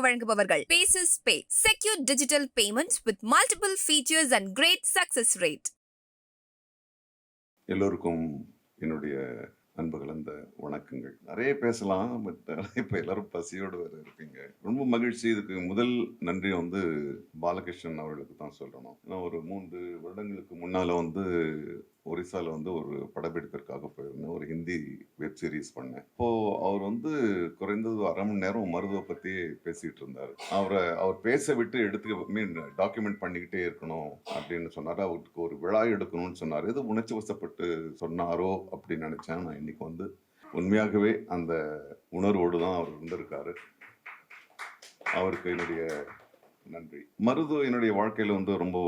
வழங்குபவர்கள். Bases pay secure digital payments with multiple features and great success rate எல்லோருக்கும் என்னுடைய அன்பு கலந்த வணக்கங்கள். நிறைய பேசலாம் பட் இப்போ எல்லாரும் பசியோடு வேறு இருப்பீங்க ரொம்ப மகிழ்ச்சி. இதுக்கு முதல் நன்றி வந்து பாலகிருஷ்ணன் அவர்களுக்கு தான் சொல்லணும். நான் ஒரு மூன்று வருடங்களுக்கு முன்னால் வந்து ஒரிசாவில் வந்து ஒரு படப்பிடிப்பிற்காக போயிருந்தேன். ஒரு ஹிந்தி வெப் சீரிஸ் பண்ணேன். இப்போது அவர் வந்து குறைந்தது அரை மணி நேரம் மருதுவை பற்றி பேசிகிட்டு இருந்தார். அவரை அவர் பேச விட்டு எடுத்து மீன் டாக்குமெண்ட் பண்ணிக்கிட்டே இருக்கணும் அப்படின்னு சொன்னார். அவருக்கு ஒரு விழா எடுக்கணும்னு சொன்னார். இது உணர்ச்சி வசப்பட்டு சொன்னாரோ அப்படின்னு நினச்சேன். நான் இன்னைக்கு வந்து உண்மையாகவே அந்த உணர்வோடு தான் அவர் இருந்திருக்காரு அவருக்கு என்னுடைய நன்றி. மருது என்னுடைய வாழ்க்கையில் வந்து ரொம்ப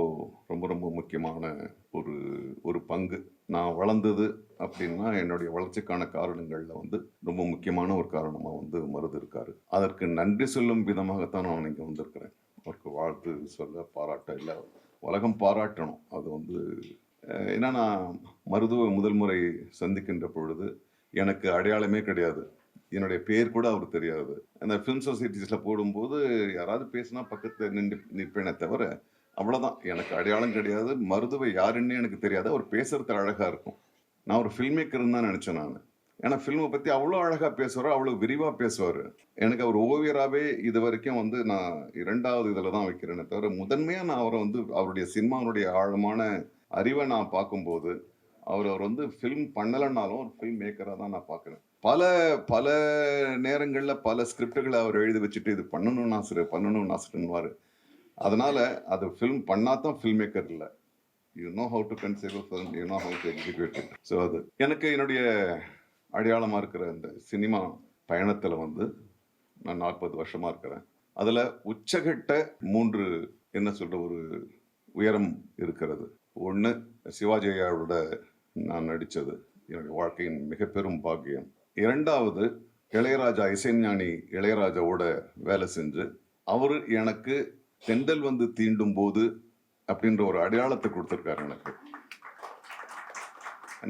ரொம்ப ரொம்ப முக்கியமான ஒரு ஒரு பங்கு. நான் வளர்ந்தது அப்படின்னா என்னுடைய வளர்ச்சிக்கான காரணங்களில் வந்து ரொம்ப முக்கியமான ஒரு காரணமாக வந்து மருது இருக்காரு. அதற்கு நன்றி சொல்லும் விதமாகத்தான் நான் இங்க வந்திருக்கிறேன். அவருக்கு வாழ்த்து சொல்ல பாராட்ட இல்லை. உலகம் பாராட்டணும். அது வந்து என்னன்னா ஏன்னா நான் மருதுவை முதல் முறை சந்திக்கின்ற பொழுது எனக்கு அடையாளமே கிடையாது. என்னுடைய பேர் கூட அவர் தெரியாது. அந்த ஃபிலிம் சொசைட்டிஸில் போடும்போது யாராவது பேசினா பக்கத்தில் நின்று நிற்பேனே தவிர அவ்வளோதான் எனக்கு அடையாளம் கிடையாது. மருதுவை யாருன்னு எனக்கு தெரியாது. அவர் பேசுறது அழகாக இருக்கும். நான் ஒரு ஃபில்ம் மேக்கர்னு தான் நினச்சேன் நான். ஏன்னா ஃபில்மை பற்றி அவ்வளோ அழகாக பேசுவார் அவ்வளோ விரிவாக பேசுவார். எனக்கு அவர் ஓவியராகவே இது வரைக்கும் வந்து நான் இரண்டாவது இதில் தான் வைக்கிறேனே தவிர முதன்மையாக நான் அவரை வந்து அவருடைய சினிமாவுடைய ஆழமான அறிவை நான் பார்க்கும்போது அவர் அவர் வந்து ஃபிலிம் பண்ணலைன்னாலும் ஒரு ஃபிலிம் மேக்கராக தான் நான் பார்க்குறேன். பல பல நேரங்களில் பல ஸ்கிரிப்டுகளை அவர் எழுதி வச்சுட்டு இது பண்ணணும்னு ஆசிரியர் பண்ணணும்னு ஆசிரியன்வார் அதனால் அது ஃபிலிம் பண்ணாதான் ஃபில்ம் மேக்கர் இல்லை. You know how to conceive film you know how to execute it so அது எனக்கு என்னுடைய அடையாளமாக இருக்கிற இந்த சினிமா பயணத்தில் வந்து நான் நாற்பது வருஷமாக இருக்கிறேன். அதில் உச்சகட்ட மூன்று என்ன சொல்கிற ஒரு உயரம் இருக்கிறது. ஒன்று சிவாஜியாவோட நான் நடித்தது. என்னுடைய வாழ்க்கையின் மிக பெரும் பாக்கியம். இரண்டாவது இளையராஜா இசைஞானி இளையராஜாவோட வேலை செஞ்சு அவர் எனக்கு தெண்டல் வந்து தீண்டும் போது அப்படின்ற ஒரு அடையாளத்தை கொடுத்துருக்காரு எனக்கு.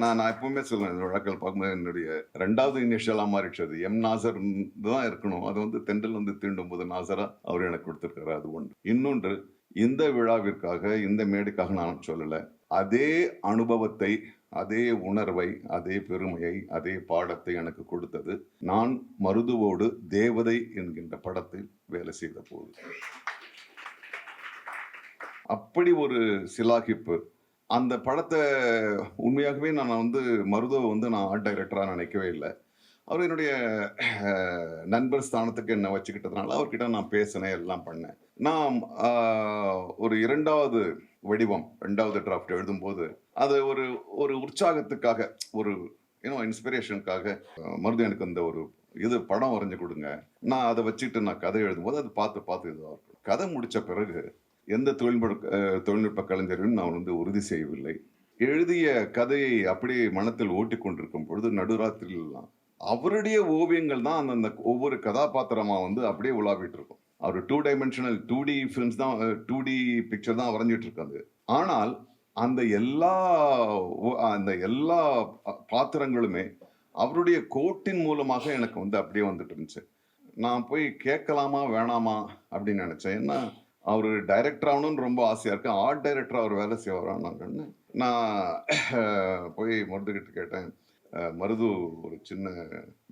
நான் நான் எப்பவுமே சொல்லுவேன் இந்த வழக்கில் பார்க்கும்போது என்னுடைய ரெண்டாவது இனிஷியலாக மாறிடுச்சது எம் நாசர் தான் இருக்கணும். அது வந்து தெண்டல் வந்து தீண்டும் போது நாசரா அவர் எனக்கு கொடுத்துருக்காரு அது ஒன்று. இன்னொன்று இந்த விழாவிற்காக இந்த மேடைக்காக நான் சொல்லலை அதே அனுபவத்தை அதே உணர்வை அதே பெருமையை அதே பாடத்தை எனக்கு கொடுத்தது. நான் மருதுவோடு தேவதை என்கின்ற படத்தில் வேலை செய்த போது. அப்படி ஒரு சிலாகிப்பு. அந்த படத்தை உண்மையாகவே நான் வந்து மருதுவை வந்து நான் ஆர்ட் டைரக்டராக நினைக்கவே இல்லை. அவர் என்னுடைய நண்பர் ஸ்தானத்துக்கு என்னை வச்சுக்கிட்டதுனால அவர்கிட்ட நான் பேசினேன் எல்லாம் பண்ணேன். நான் ஒரு இரண்டாவது வடிவம் ரெண்டாவது டிராஃப்ட் எழுதும்போது அது ஒரு ஒரு உற்சாகத்துக்காக ஒரு ஏன்னோ இன்ஸ்பிரேஷனுக்காக மருது எனக்கு அந்த ஒரு இது படம் வரைஞ்சு கொடுங்க. நான் அதை வச்சுட்டு நான் கதை எழுதும்போது அது பார்த்து பார்த்து இதுவாக இருக்கும் கதை முடித்த பிறகு எந்த தொழில்நுட்ப தொழில்நுட்ப கலைஞரையும் நான் வந்து உறுதி செய்யவில்லை. எழுதிய கதையை அப்படியே மனத்தில் ஓட்டி கொண்டிருக்கும் பொழுது நடுராத்திரிலாம் அவருடைய ஓவியங்கள் தான் அந்தந்த ஒவ்வொரு கதாபாத்திரமாக வந்து அப்படியே உலாவிட்டு இருக்கும். அவர் two dimensional two D films தான் டூ டி பிக்சர் தான் வரைஞ்சிட்டு இருக்காது ஆனால் அந்த எல்லா ஓ- அந்த எல்லா பாத்திரங்களுமே அவருடைய கோட்டின் மூலமாக எனக்கு வந்து அப்படியே வந்துட்டு இருந்துச்சு. நான் போய் கேட்கலாமா வேணாமா அப்படின்னு நினச்சேன். ஏன்னா அவர் டைரக்டர் ஆகணும்னு ரொம்ப ஆசையாக இருக்கு. ஆர்ட் டைரக்டர் அவர் வேலை செய்வாரான்னு நான் போய் மருதுகிட்ட கேட்டேன். மருது ஒரு சின்ன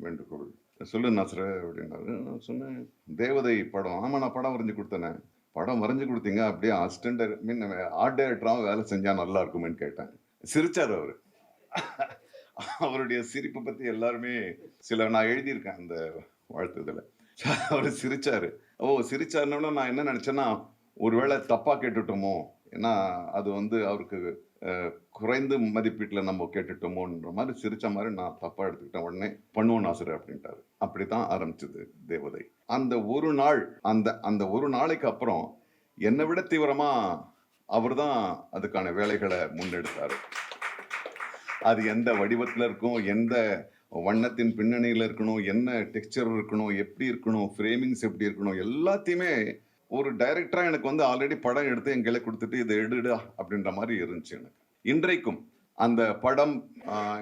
வேண்டுகோள். சொல்லு நாசர அப்படின்னாரு நான் சொன்னேன் தேவதை படம் ஆமாம் நான் படம் வரைஞ்சு கொடுத்தேனே. படம் வரைஞ்சு கொடுத்தீங்க அப்படியே அசிஸ்டன்ட் மீன் ஆர்ட் டைரக்டராகவும் வேலை செஞ்சால் நல்லா இருக்குமேன்னு கேட்டேன். சிரிச்சார் அவர். அவருடைய சிரிப்பை பற்றி எல்லாருமே சில நான் எழுதியிருக்கேன் அந்த வாழ்த்துதல அவர் சிரிச்சாரு. ஓ சிரிச்சாருன்னா நான் என்ன நினச்சேன்னா ஒருவேளை தப்பாக கேட்டுட்டோமோ? ஏன்னா அது வந்து அவருக்கு குறைந்து மதிப்பீட்டில் நம்ம கேட்டுட்டோமோன்ற மாதிரி சிரித்த மாதிரி நான் தப்பாக எடுத்துக்கிட்டேன். உடனே பண்ணுவோம் ஆசிரியர் அப்படின்ட்டாரு. அப்படித்தான் ஆரம்பிச்சது தேவதை. அந்த ஒரு நாள் அந்த அந்த ஒரு நாளைக்கு அப்புறம் என்னை விட தீவிரமாக அவர் தான் அதுக்கான வேலைகளை முன்னெடுத்தார். அது எந்த வடிவத்தில் இருக்கும் எந்த வண்ணத்தின் பின்னணியில் இருக்கணும் என்ன டெக்ஸ்சர் இருக்கணும் எப்படி இருக்கணும் ஃப்ரேமிங்ஸ் எப்படி இருக்கணும் எல்லாத்தையுமே ஒரு டைரக்டரா எனக்கு வந்து ஆல்ரெடி படம் எடுத்து எங்களை கொடுத்துட்டு இதை எடுடா அப்படின்ற மாதிரி இருந்துச்சு எனக்கு. இன்றைக்கும் அந்த படம்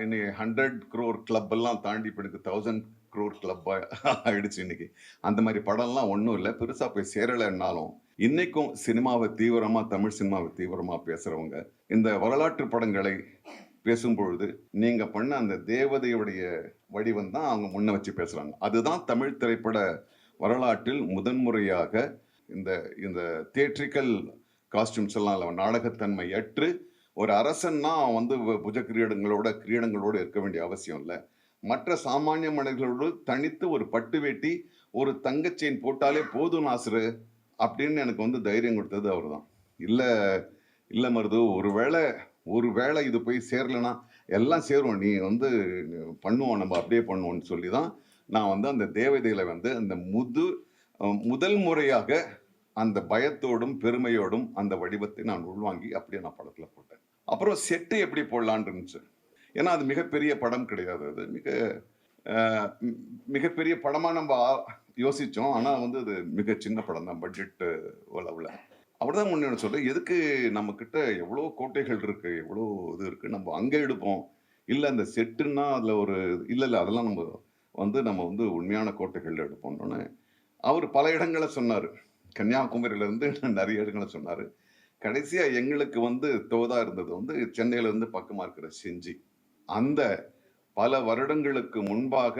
இன்னைக்கு ஹண்ட்ரட் க்ரோர் கிளப் எல்லாம் தாண்டி இப்போ எனக்கு தௌசண்ட் க்ரோர் கிளப்பாக ஆயிடுச்சு இன்னைக்கு. அந்த மாதிரி படம்லாம் ஒன்றும் இல்லை பெருசாக போய் சேரலைன்னாலும் இன்னைக்கும் சினிமாவை தீவிரமாக தமிழ் சினிமாவை தீவிரமாக பேசுகிறவங்க இந்த வரலாற்று படங்களை பேசும்பொழுது நீங்கள் பண்ண அந்த தேவதையுடைய வடிவம் தான் அவங்க முன்ன வச்சு பேசுகிறாங்க அதுதான் தமிழ் திரைப்பட வரலாற்றில் முதன்முறையாக இந்த இந்த தியேட்ரிக்கல் காஸ்டியூம்ஸ் எல்லாம் இல்லை நாடகத்தன்மை அற்று ஒரு அரசன்னா அவன் வந்து புஜ கிரீடங்களோட கிரீடங்களோட இருக்க வேண்டிய அவசியம் இல்லை. மற்ற சாமானிய மனிதர்களோடு தனித்து ஒரு பட்டு வேட்டி ஒரு தங்கச் செயின் போட்டாலே போதும் நாசரு அப்படின்னு எனக்கு வந்து தைரியம் கொடுத்தது அவர் தான் இல்லை இல்லை மருது ஒரு வேளை ஒரு வேளை இது போய் சேரலைன்னா எல்லாம் சேருவோம். நீ வந்து பண்ணுவோம் நம்ம அப்படியே பண்ணுவோம்னு சொல்லி தான் நான் வந்து அந்த தேவதையில் வந்து அந்த முது முதல் முறையாக அந்த பயத்தோடும் பெருமையோடும் அந்த வடிவத்தை நான் உள்வாங்கி அப்படியே நான் படத்தில் போட்டேன். அப்புறம் செட்டு எப்படி போடலான்னு இருந்துச்சு. ஏன்னா அது மிகப்பெரிய படம் கிடையாது. அது மிக மிகப்பெரிய படமாக நம்ம யோசித்தோம் ஆனால் வந்து அது மிக சின்ன படம் தான். பட்ஜெட்டு அளவில். அப்படிதான் ஒன்று சொல்ல எதுக்கு நம்மக்கிட்ட எவ்வளோ கோட்டைகள் இருக்குது எவ்வளோ இது இருக்குது நம்ம அங்கே எடுப்போம்? இல்லை அந்த செட்டுன்னா அதில் ஒரு இல்லை இல்லை அதெல்லாம் நம்ம வந்து நம்ம வந்து உண்மையான கோட்டைகள் எடுப்போம்னு அவர் பல இடங்களை சொன்னார். கன்னியாகுமரியிலேருந்து நிறைய இடங்களை சொன்னார். கடைசியாக எங்களுக்கு வந்து தோதா இருந்தது வந்து சென்னையிலேருந்து பக்கமாக இருக்கிற செஞ்சி. அந்த பல வருடங்களுக்கு முன்பாக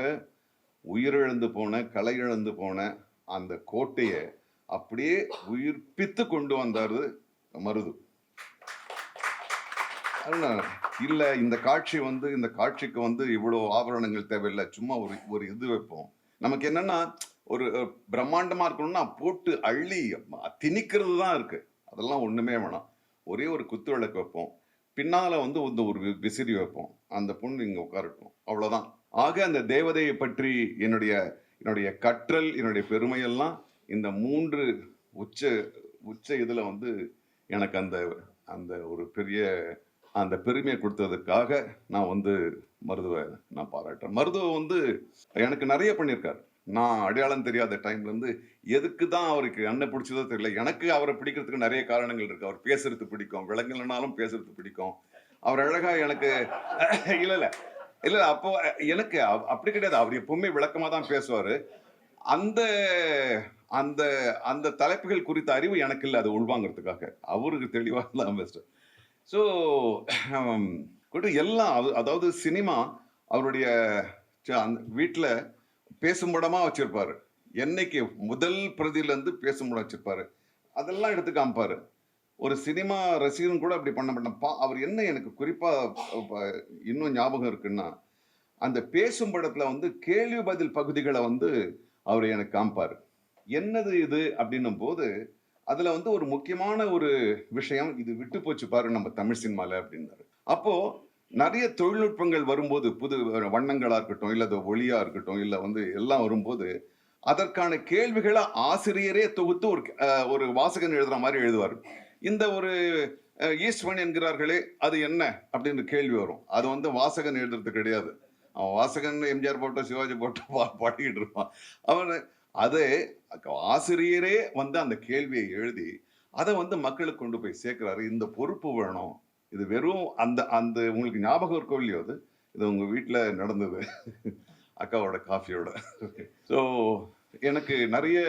உயிரிழந்து போன கலை இழந்து போன அந்த கோட்டையை அப்படியே உயிர்ப்பித்து கொண்டு வந்தாரு மருது. அதுதான் இல்ல இந்த காட்சி வந்து இந்த காட்சிக்கு வந்து இவ்வளவு ஆபரணங்கள் தேவையில்லை. சும்மா ஒரு ஒரு இது வைப்போம். நமக்கு என்னன்னா ஒரு பிரம்மாண்டமாக இருக்கணும்னா போட்டு அள்ளி திணிக்கிறது தான் இருக்கு. அதெல்லாம் ஒன்றுமே வேணாம். ஒரே ஒரு குத்து விளக்கு வைப்போம். பின்னால் வந்து இந்த ஒரு விசிறி வைப்போம். அந்த பொண்ணு இங்கே உட்காரட்டும். அவ்வளோதான் ஆக அந்த தேவதையை பற்றி என்னுடைய என்னுடைய கற்றல் என்னுடைய பெருமையெல்லாம் இந்த மூன்று உச்ச உச்ச இதில் வந்து எனக்கு அந்த அந்த ஒரு பெரிய அந்த பெருமையை கொடுத்ததுக்காக நான் வந்து மருதுவை நான் பாராட்டுறேன். மருதுவை வந்து எனக்கு நிறைய பண்ணியிருக்காரு. நான் அடையாளம் தெரியாத டைம்லேருந்து எதுக்கு தான் அவருக்கு என்ன பிடிச்சதோ தெரியல. எனக்கு அவரை பிடிக்கிறதுக்கு நிறைய காரணங்கள் இருக்குது அவர் பேசுறது பிடிக்கும். விலங்குலனாலும் பேசுறது பிடிக்கும். அவர் அழகாக எனக்கு இல்லை இல்லை. இல்லை அப்போ எனக்கு அப்படி கிடையாது. அவர் எப்பவுமே விளக்கமாக தான் பேசுவார். அந்த அந்த அந்த தலைப்புகள் குறித்த அறிவு எனக்கு இல்லை. அது உள்வாங்கிறதுக்காக. அவருக்கு தெளிவாக தான் பெஸ்ட்டு ஸோ எல்லாம் அதாவது சினிமா அவருடைய அந்த வீட்டில் பேசும் படமாக வச்சிருப்பாரு. என்னைக்கு முதல் பிரதியிலேருந்து பேசும் படம் வச்சிருப்பாரு. அதெல்லாம் எடுத்து காமிப்பாரு. ஒரு சினிமா ரசிகன் கூட அப்படி பண்ண மாட்டேன். பா அவர் என்ன எனக்கு குறிப்பாக இன்னும் ஞாபகம் இருக்குன்னா அந்த பேசும் படத்தில் வந்து கேள்வி பதில் பகுதிகளை வந்து அவர் எனக்கு காமிப்பார். என்னது இது அப்படின்னும் போது அதில் வந்து ஒரு முக்கியமான ஒரு விஷயம் இது விட்டு போச்சு பாரு நம்ம தமிழ் சினிமாவில் அப்படின்னாரு. அப்போது நிறைய தொழில்நுட்பங்கள் வரும்போது புது வண்ணங்களா இருக்கட்டும் இல்ல அது ஒளியா இருக்கட்டும் இல்ல வந்து எல்லாம் வரும்போது அதற்கான கேள்விகளை ஆசிரியரே தொகுத்து ஒரு ஒரு வாசகன் எழுதுற மாதிரி எழுதுவார். இந்த ஒரு ஈஸ்வன் என்கிறார்களே அது என்ன? அப்படின்னு கேள்வி வரும். அது வந்து வாசகன் எழுதுறது கிடையாது. அவன் வாசகன் எம்ஜிஆர் போட்டோ சிவாஜி போட்டோ பா பாடிக்கிட்டு இருப்பான். அவன் அது ஆசிரியரே வந்து அந்த கேள்வியை எழுதி அதை வந்து மக்களுக்கு கொண்டு போய் சேர்க்கிறாரு. இந்த பொறுப்பு வேணும். இது வெறும் அந்த அந்த உங்களுக்கு ஞாபகம் இருக்கோ இல்லையோ அது இது உங்கள் வீட்டில் நடந்தது. அக்காவோட காஃபியோட. ஸோ எனக்கு நிறைய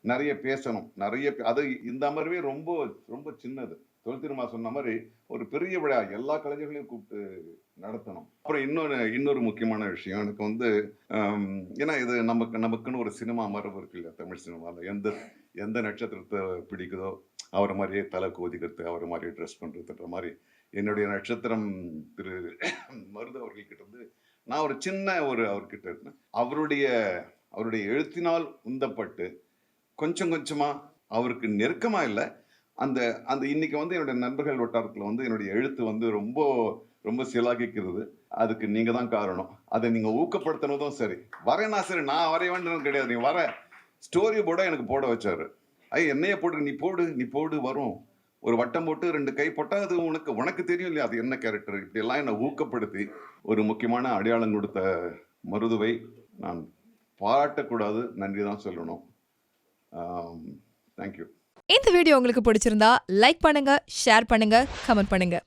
நிறைய பேசணும். நிறைய பே- அது இந்த அமர்வே ரொம்ப ரொம்ப சின்னது. தொழில் திருமா சொன்ன மாதிரி ஒரு பெரிய விழா. எல்லா கலைஞர்களையும் கூப்பிட்டு நடத்தணும். அப்புறம் இன்னொரு இன்னொரு முக்கியமான விஷயம். எனக்கு வந்து ஏன்னா இது நமக்கு நமக்குன்னு ஒரு சினிமா மரபு இருக்கு இல்லையா? தமிழ் சினிமாவில் எந்த எந்த நட்சத்திரத்தை பிடிக்குதோ அவரை மாதிரியே தலை கோதிக்கிறது அவரை மாதிரியே ட்ரெஸ் பண்ணுறதுன்ற மாதிரி. என்னுடைய நட்சத்திரம் திரு மருது அவர்கள்கிட்ட இருந்து நான் ஒரு சின்ன ஒரு அவர்கிட்ட இருந்தேன். அவருடைய அவருடைய எழுத்தினால் உந்தப்பட்டு கொஞ்சம் கொஞ்சமாக அவருக்கு நெருக்கமாக இல்லை அந்த அந்த இன்னைக்கு வந்து என்னுடைய நண்பர்கள் வட்டாரத்தில் வந்து என்னுடைய எழுத்து வந்து ரொம்ப ரொம்ப சிலாகிக்கிறது. அதுக்கு நீங்க தான் காரணம். அதை நீங்க ஊக்கப்படுத்தினதும் சரி. வரேன்னா சரி நான் வரைய வேண்டியது கிடையாது. நீ வர. ஸ்டோரி போட எனக்கு போட வச்சாரு. ஐ என்னைய போடு நீ போடு நீ போடு வரும். ஒரு வட்டம் போட்டு ரெண்டு கை போட்டால் அது உனக்கு உனக்கு தெரியும் இல்லையா? அது என்ன கேரக்டர் இப்படி எல்லாம் என்னை ஊக்கப்படுத்தி ஒரு முக்கியமான அடையாளம் கொடுத்த மருதுவை நான் பாராட்டக்கூடாது. நன்றி தான் சொல்லணும். தேங்க்யூ இந்த வீடியோ உங்களுக்கு பிடிச்சிருந்தா லைக் பண்ணுங்க ஷேர் பண்ணுங்க கமெண்ட் பண்ணுங்க.